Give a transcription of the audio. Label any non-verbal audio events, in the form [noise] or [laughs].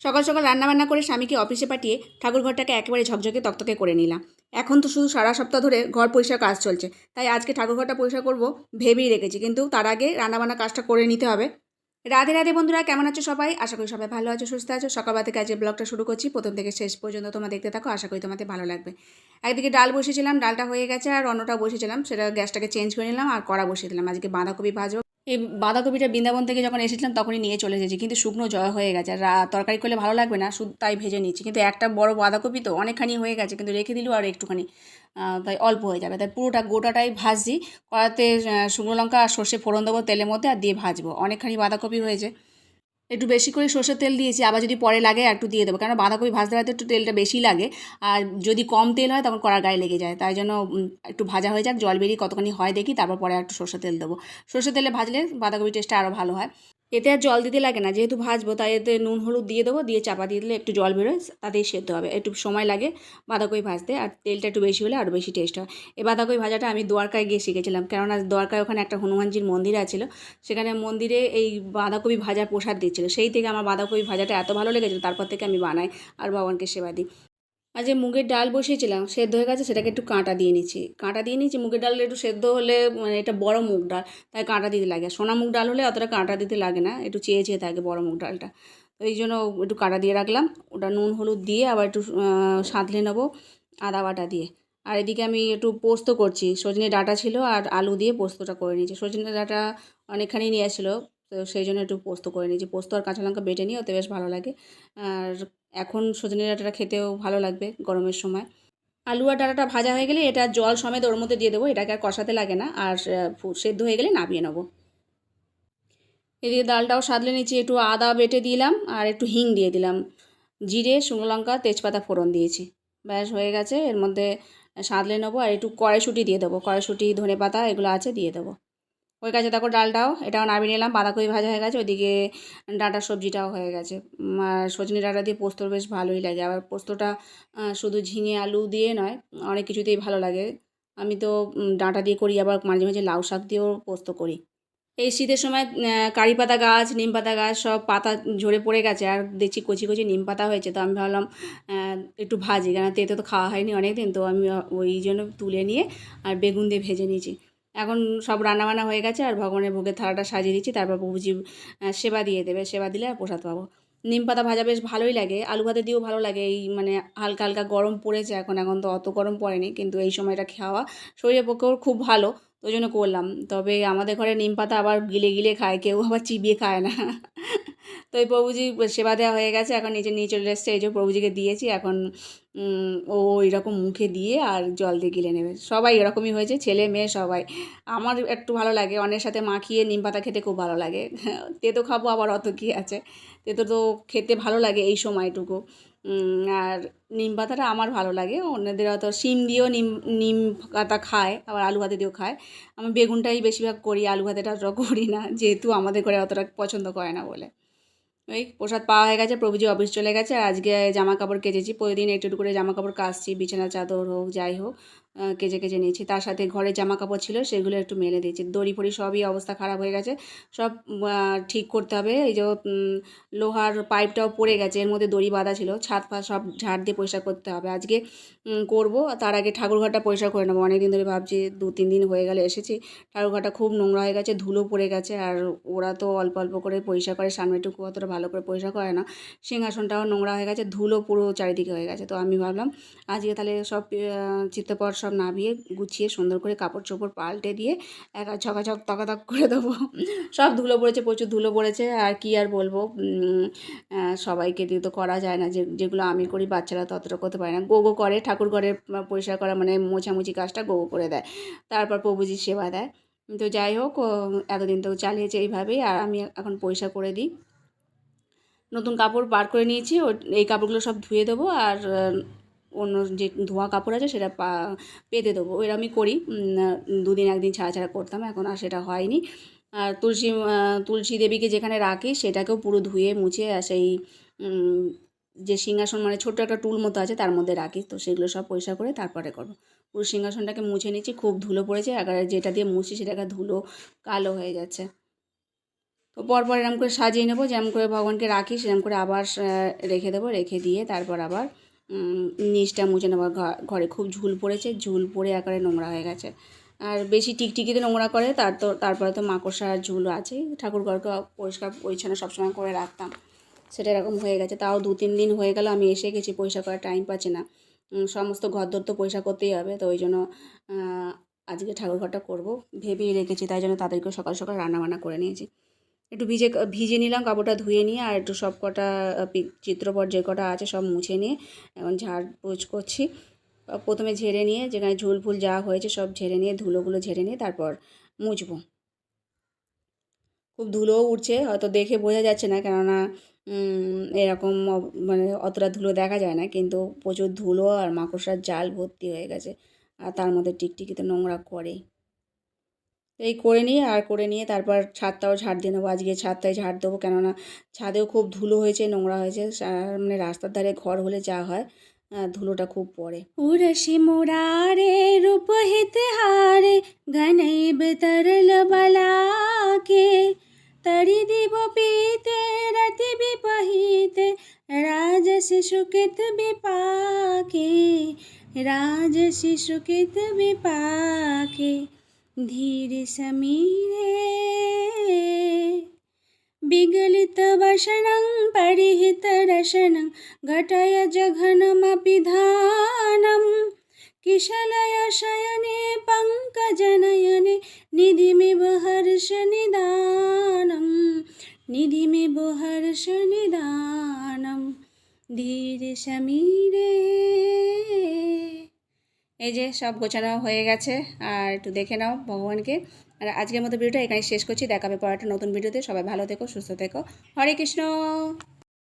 সকাল সকাল রান্নাবান্না করে স্বামীকে অফিসে পাঠিয়ে ঠাকুর ঘরটাকে একেবারে ঝকঝকে তকতকে করে নিলাম। এখন তো শুধু সারা সপ্তাহ ধরে ঘর পরিষ্কার কাজ চলছে। তাই আজকে ঠাকুর ঘরটা পরিষ্কার করব ভেবেই রেখেছি। কিন্তু তার আগে রান্নাবান্না কাজটা করে নিতে হবে। রাধে রাধে বন্ধুরা, কেমন আছো সবাই? আশা করি সবাই ভালো আছো, সুস্থ আছো। সকালবেলা থেকে আজকে ব্লগটা শুরু করছি। প্রথম থেকে শেষ পর্যন্ত তোমরা দেখতে থাকো। আশা করি তোমাদের ভালো লাগবে। একদিকে ডাল বসেছিলাম ডালটা হয়ে গেছে। আর অন্যটা বসেছিলাম সেটা গ্যাসটাকে চেঞ্জ করে নিলাম। আর কড়া বসিয়ে দিলাম। আজকে বাঁধাকপি ভাজবো। এই বাঁধাকপিটা বৃন্দাবন থেকে যখন এসেছিলাম তখনই নিয়ে চলে এসেছি। কিন্তু শুকনো জয় হয়ে গেছে। আর তরকারি করলে ভালো লাগবে না, শুধু তাই ভেজে নিচ্ছি। কিন্তু একটা বড় বাঁধাকপি তো অনেকখানি হয়ে গেছে, কিন্তু রেখে দিলেও আর একটুখানি তাই অল্প হয়ে যাবে। তাই পুরোটা গোটাটাই ভাজছি। কড়াতে শুকনো লঙ্কা আর সর্ষে ফোড়ন দেবো তেলের মধ্যে আর দিয়ে ভাজবো। অনেকখানি বাঁধাকপি হয়েছে। একটু বেশি করে সর্ষের তেল দিয়েছি, আবার যদি পরে লাগে একটু দিয়ে দেবো। কারণ বাঁধাকপি ভাজতে ভাজতে একটু তেলটা বেশি লাগে, আর যদি কম তেল হয় তখন কড়ার গায়ে লেগে যায়। তাই জন্য একটু ভাজা হয়ে যাক, জল বেরিয়ে কতখানি হয় দেখি, তারপর পরে একটু সর্ষের তেল দেবো। সর্ষের তেলে ভাজলে বাঁধাকপি টেস্টটা আরও ভালো হয়। এতে আর জল দিতে লাগে না। যেহেতু ভাজবো, তাই এতে নুন, হলুদ দিয়ে দেবো, দিয়ে চাপা দিয়ে দিলে একটু জল বেরোয়, তাতেই সেদ্ধ হবে। একটু সময় লাগে বাঁধাকপি ভাজতে, আর তেলটা একটু বেশি হলে আরও বেশি টেস্ট হয়। এই বাঁধাকপি ভাজাটা আমি দ্বারকায় গিয়ে শিখেছিলাম, কেননা দোয়ারকায় ওখানে একটা হনুমানজির মন্দির আছে সেখানে মন্দিরে এই বাঁধাকপি ভাজা প্রসাদ দিচ্ছিল। সেই থেকে আমার বাঁধাকপি ভাজাটা এত ভালো লেগেছিলো, তারপর থেকে আমি বানাই আর ভগবানকে সেবা দিই। আর যে মুগের ডাল বসিয়েছিলাম সেদ্ধ হয়ে গেছে, সেটাকে একটু কাঁটা দিয়ে নিচ্ছি। কাঁটা দিয়ে নিচ্ছি, মুগের ডাল একটু সেদ্ধ হলে মানে এটা বড় মুগ ডাল, তাই কাঁটা দিতে লাগে। সোনা মুগ ডাল হলে অতটা কাঁটা দিতে লাগে না, একটু চেয়ে চেয়ে থাকে বড় মুগ ডালটা। তো এই জন্য একটু কাঁটা দিয়ে রাখলাম, ওটা নুন হলুদ দিয়ে আবার একটু সাঁতলে নেব আদা বাটা দিয়ে। আর এদিকে আমি একটু পোস্ত করছি, সজনে ডাঁটা ছিল আর আলু দিয়ে পোস্তটা করে নিয়েছি। সজনে ডাটা অনেকখানি নিয়ে আসছিল তো সেই জন্য একটু পোস্ত করে নিয়েছি। পোস্ত আর কাঁচা লঙ্কা বেটে নিয়ে, ওতে বেশ ভালো লাগে। আর এখন সজনে ডাঁটাটা খেতেও ভালো লাগবে গরমের সময়। আলু আর ডাঁটাটা ভাজা হয়ে গেলে এটা জল সমেত ওর মধ্যে দিয়ে দেবো, এটাকে আর কষাতে লাগে না, আর সেদ্ধ হয়ে গেলে নামিয়ে নেব। এদিকে ডালটাও সাদলে নিচ্ছি, একটু আদা বেটে দিলাম, আর একটু হিং দিয়ে দিলাম। জিরে, শুকনো লঙ্কা, তেজপাতা ফোড়ন দিয়েছি। ব্যাস, হয়ে গেছে। এর মধ্যে সাদলে নেব, আর একটু কড়াইশুঁটি দিয়ে দেবো। কড়াইশুঁটি ধনে পাতা এগুলো আছে, দিয়ে দেবো। হয়ে কাছে দেখো ডালটাও, এটাও নামিয়ে নিলাম, বাঁধাকপি ভাজা হয়ে গেছে, ওইদিকে ডাঁটার সবজিটাও হয়ে গেছে। আর সজনে ডাঁটা দিয়ে পোস্ত বেশ ভালোই লাগে, আবার পোস্তটা শুধু ঝিঙে আলু দিয়ে নয়, অনেক কিছুতেই ভালো লাগে। আমি তো ডাঁটা দিয়ে করি, আবার মাঝে মাঝে লাউ শাক দিয়েও পোস্ত করি। এই শীতের সময় কারি পাতা গাছ, নিম পাতা গাছ সব পাতা ঝরে পড়ে গেছে, আর দেখছি কচি কচি নিম পাতা হয়েছে, তো আমি ভাবলাম একটু ভাজি কেন তেতে তো খাওয়া হয়নি অনেক দিন তো আমি ওই জন্য তুলে নিয়ে আর বেগুন দিয়ে ভেজে নিয়েছি। এখন সব রান্নাবান্না হয়ে গেছে আর ভগবানের ভোগের থালাটা সাজিয়ে দিচ্ছি, তারপর প্রভুজি সেবা দিয়ে দেবে, সেবা দিলে আর প্রসাদ পাবো। নিম পাতা ভাজা বেশ ভালোই লাগে, আলু ভাতে দিয়েও ভালো লাগে, এই মানে হালকা হালকা গরম পড়েছে এখন এখন তো অত গরম পড়েনি, কিন্তু এই সময়টা খাওয়া শরীরের পক্ষেও খুব ভালো। ওই জন্য করলাম। তবে আমাদের ঘরে নিম পাতা আবার গিলে গিলে খায়, কেউ আবার চিবিয়ে খায় না। তো এই প্রভুজি সেবা দেওয়া হয়ে গেছে, এখন নিচে নিয়ে চলে এসছে। এই যে প্রভুজিকে দিয়েছি, এখন ও এরকম মুখে দিয়ে আর জল দিয়ে গিলে নেবে। সবাই এরকমই হয়েছে, ছেলে, মেয়ে সবাই। আমার একটু ভালো লাগে, অন্যের সাথে মাখিয়ে নিম পাতা খেতে খুব ভালো লাগে। তেতো খাব, আবার অত কী আছে? তেতো তো খেতে ভালো লাগে এই সময়টুকু। আর নিম পাতাটা আমার ভালো লাগে। অন্যদের অত শিম দিয়েও নিম নিম পাতা খায়, আবার আলু ভাতে দিয়েও খায়। আমি বেগুনটাই বেশিরভাগ করি, আলু ভাতেটা অতটা [laughs] করি না, যেহেতু আমাদের ঘরে অতটা পছন্দ করে না বলে। ওই প্রসাদ পাওয়া হয়ে গেছে, প্রভুজি অফিস চলে গেছে, আর আজকে জামা কাপড় কেচেছি। প্রতিদিন একটু একটু করে জামা কাপড় কাচছি, বিছানা, চাদর হোক, যাই হোক। কেচে কেচে নিয়েছি। তার সাথে ঘরে জামা কাপড় ছিল, সেগুলো একটু মেলে দিয়েছি। দড়ি ফড়ি সবই অবস্থা খারাপ হয়ে গেছে। সব ঠিক করতে হবে। এই যে লোহার পাইপটাও পড়ে গেছে, এর মধ্যে দড়ি বাঁধা ছিল। ছাদ ফাদ সব ঝাড় দিয়ে পরিষ্কার করতে হবে। আজকে করব। তার আগে ঠাকুরঘরটা পরিষ্কার করে নেব। অনেক দিন ধরে ভাবছি, দু তিন দিন হয়ে গেলে এসেছি। ঠাকুরঘরটা খুব নোংরা হয়ে গেছে, ধুলো পড়ে গেছে, আর ওরা তো অল্প অল্প করে পরিষ্কার করে, সামনেটুকু অতটা ভালো করে পরিষ্কার করে না। সিংহাসনটাও নোংরা হয়ে গেছে, ধুলো পুরো চারিদিকে হয়ে গেছে। তো আমি ভাবলাম, আজকে তাহলে সব চিত্তপট সব নামিয়ে গুছিয়ে সুন্দর করে কাপড় চোপড় পাল্টে দিয়ে একা ছকাছক তকাতক করে দেবো। সব ধুলো পড়েছে, প্রচুর ধুলো পড়েছে। আর কি আর বলব? সবাইকে দিয়ে তো করা যায় না। যে, যেগুলো আমি করি বাচ্চারা তো অতটা করতে পারে না। গোগো করে, ঠাকুর ঘরে পরিষ্কার করা মানে মোছামুছি কাজটা গোগো করে দেয়। তারপর প্রভুজির সেবা দেয়। তো যাই হোক এতদিন তো চালিয়েছে এইভাবেই। আর আমি এখন পয়সা করে দিই। নতুন কাপড় বার করে নিয়েছি। ও এই কাপড়গুলো সব ধুয়ে দেবো। আর অন্য যে ধোয়া কাপড় আছে সেটা পা, পেতে দেবো। এরমই করি। দুদিন একদিন ছাড়া ছাড়া করতাম, এখন আর সেটা হয়নি। আর তুলসী তুলসী দেবীকে যেখানে রাখি সেটাকেও পুরো ধুয়ে মুছে আর সেই যে সিংহাসন মানে ছোট্ট একটা টুল মতো আছে তার মধ্যে রাখি। তো সেগুলো সব পরিষ্কার করে তারপরে করব। পুরো সিংহাসনটাকে মুছে নিচ্ছি, খুব ধুলো পড়েছে। আর যেটা দিয়ে মুছি সেটাকে ধুলো কালো হয়ে যাচ্ছে। তো পরপর এরকম করে সাজিয়ে নেব যেরকম করে ভগবানকে রাখি সেরকম করে আবার রেখে দেবো। রেখে দিয়ে তারপর আবার নিচটা মুছে ঘ- ঘরে খুব ঝুল পড়েছে, ঝুল পড়ে একেবারে নোংরা হয়ে গেছে। আর বেশি টিকটিকিতে নোংরা করে, তার তো, তারপরে তো মাকড়সার ঝুল আছে। ঠাকুর ঘরকে পরিষ্কার পরিচ্ছন্ন সবসময় করে রাখতাম। সেটা এরকম হয়ে গেছে। তাও দু তিন দিন হয়ে গেল, আমি এসে গেছি, পয়সা করার টাইম পাচ্ছি না। সমস্ত ঘর দর তো পয়সা করতেই হবে, তো ওই জন্য আজকে ঠাকুর ঘরটা করব। ভেবেই রেখেছি, তাই জন্য তাদেরকে সকাল সকাল রান্নাবান্না করে নিয়েছি। একটু ভিজে ভিজে নিলাম, কাপড়টা ধুয়ে নিয়ে আর একটু সব কটা চিত্রপট যে কটা আছে সব মুছে নিয়ে এখন ঝাড় পোছ করছি। প্রথমে ঝেড়ে নিয়ে যেখানে ঝুল ফুল যা হয়েছে সব ঝেড়ে নিয়ে, ধুলোগুলো ঝেড়ে নিয়ে তারপর মুছবো। খুব ধুলোও উঠছে, হয়তো দেখে বোঝা যাচ্ছে না কেননা এরকম মানে অতটা ধুলো দেখা যায় না, কিন্তু প্রচুর ধুলো আর মাকড়সার জাল ভর্তি হয়ে গেছে। আর তার মধ্যে টিকটিকি তো নোংরা করে এই করে নিয়ে আর করে নিয়ে তারপর ছাদটাও ঝাড় দিয়ে নেব। আজকে ছাদটায় ঝাড় দেবো কেননা ছাদেও খুব ধুলো হয়েছে, নোংরা হয়েছে। মানে রাস্তার ধারে ঘর হলে যা হয় ধুলোটা খুব পড়ে। উরসি মুরারে রূপ হিত হারে গনৈব তরল বলাকে, তরি দিব পীতে, রতি বিপহিতে, রাজ শিশুকিত বিপাকে, রাজ শিশুকিত বিপাকে। धीर समीरे विगलितवशनं परिहितरशनं घटय जघनमपि धानम् किशलय शयने पङ्कजनयने निधिमिव हर्षनिदानं निधिमिव हर्षनिदानं धीरशमीरे এই যে সব গোছানো হয়ে গেছে, আর একটু দেখে নাও ভগবানকে। আর আজকের মতো ভিডিওটা এখানে শেষ করছি। দেখাবে একটা নতুন ভিডিওতে। সবাই ভালো থেকো, সুস্থ থেকো। হরে কৃষ্ণ!